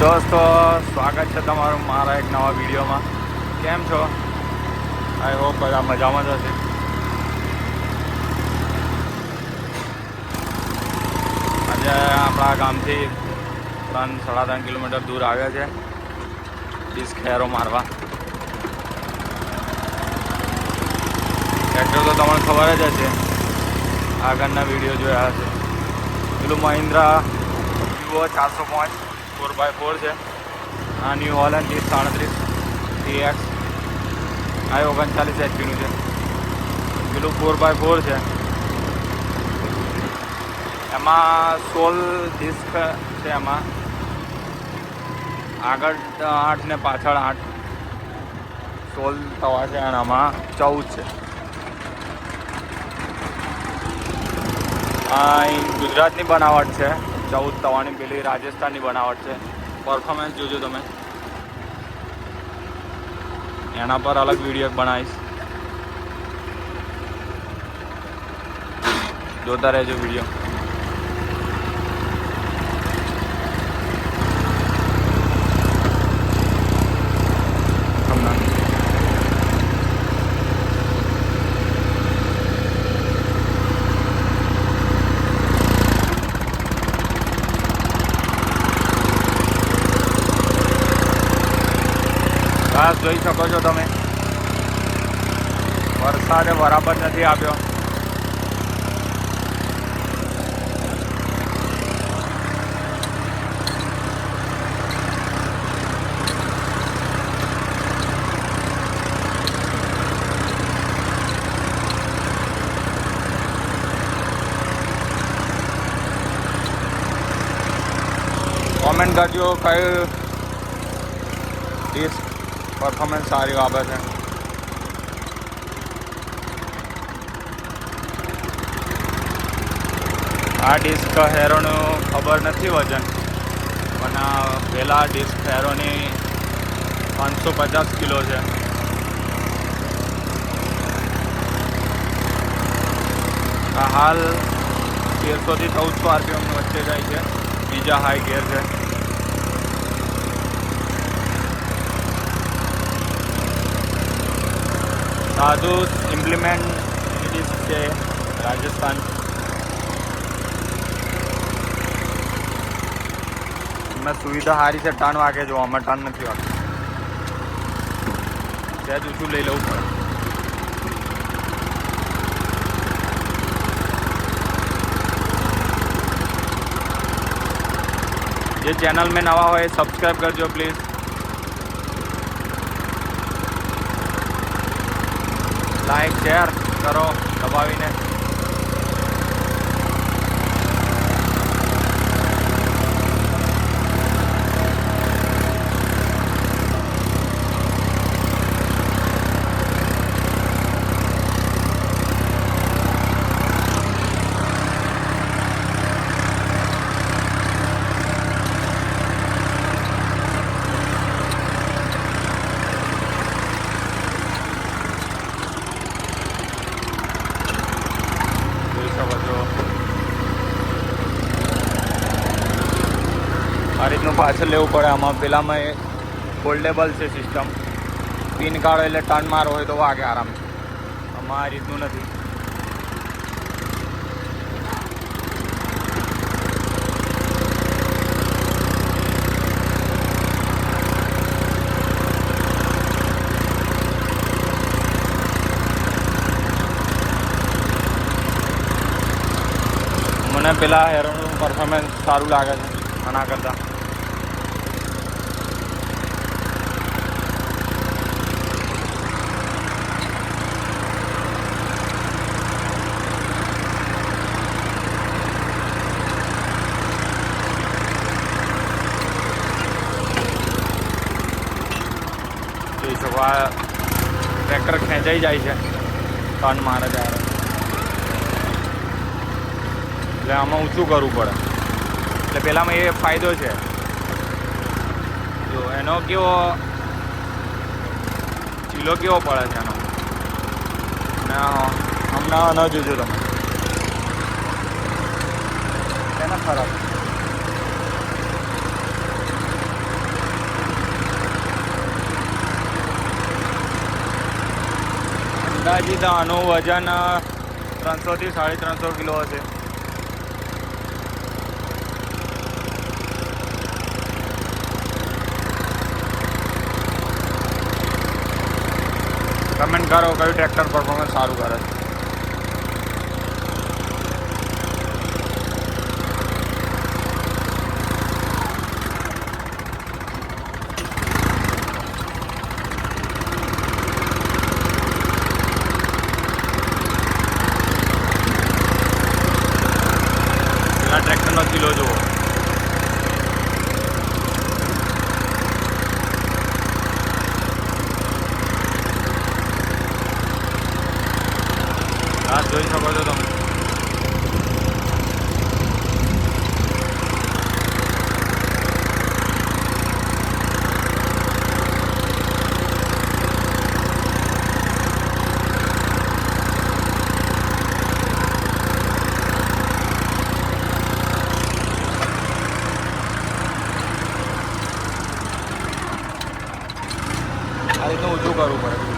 દોસ્તો, સ્વાગત છે તમારું મારા એક નવા વિડીયોમાં. કેમ છો? આઈ હોપ બધા મજામાં જ હશે. આજે આપણા ગામથી ત્રણ, સાડા ત્રણ કિલોમીટર દૂર આવ્યા છે. ડિસ્ક ખેરો મારવા. ટ્રેક્ટર તો તમને ખબર જ હશે. આગળના વીડિયો જોયા હશે. પેલું મહિન્દ્રા વિવો ચારસો પાંચ. ફોર બાય ફોર છે. આ ન્યૂ હોલેન્ડ ત્રીસ સાડત્રીસ ટીએક્સ આ ઓગણચાલીસ એચપીનું છે. પેલું ફોર બાય ફોર છે. એમાં સોલ ડિસ્ક છે એમાં. આગળ આઠ ને પાછળ આઠ સોલ તવા છે અને આમાં ચૌદ છે. આ ગુજરાતની બનાવટ છે. ચૌદ તવાની પેલી રાજસ્થાનની બનાવટ છે. પરફોર્મન્સ જોજો તમે. એના પર અલગ વીડિયો બનાવીશ. જોતા રહેજો વીડિયો હમણાં ઘાસ જોઈ શકો છો તમે. વરસાદે બરાબર નથી આવ્યો કોમેન્ટ કરજો કઈ ડિસ્ક પરફોર્મન્સ સારી આપે છે. આ ડિસ્ક હેરોનું ખબર નથી વજન, પણ આ પહેલા ડિસ્ક હેરોની પાંચસો પચાસ કિલો છે. હાલ તેરસોથી ચૌદસો આરપીએમની વચ્ચે જાય છે. બીજા હાઈ ગેર છે. સાધુ ઇમ્પ્લિમેન્ટ ડિસ્ક છે રાજસ્થાન એમાં સુવિધા સારી છે ટર્ન વાગે જો આમાં ટર્ન નથી વાગતું સહેજ ઊંચું લઈ લેવું પડે જે ચેનલ મેં નવા હોય સબસ્ક્રાઈબ કરજો પ્લીઝ લાઈક શેર કરો દબાવીને જોઈ શકો છો આ રીતનું પાછળ લેવું પડે આમાં. પેલામાં ફોલ્ડેબલ છે સિસ્ટમ પિન કાઢો એટલે ટર્ન મારો હોય તો વાગે આરામ. આમાં આ રીતનું નથી. મને પેલા હેરોનું પરફોર્મન્સ સારું લાગે છે, આના કરતાં. આ ટ્રેક્ટર ખેંચાઈ જાય છે. ટર્ન મારે ત્યારે. એટલે આમાં ઊંચું કરવું પડે? એટલે પહેલાંમાં એ ફાયદો છે. જો, એનો કેવો ચીલો કેવો પડે છે એનો? હમણાં ન જોજો તમે. એને ખરાબ. અંદાજિત આનું વજન ત્રણસોથી સાડી ત્રણસો કિલો હશે. કમેન્ટ કરો કયું ટ્રેક્ટર પરફોર્મન્સ સારું કરે છે પેલા ટ્રેક્ટરનો કિલો જુઓ. આ જોઈ શકો છો તમે. આ રીતનું ઊંધું કરવું પડે.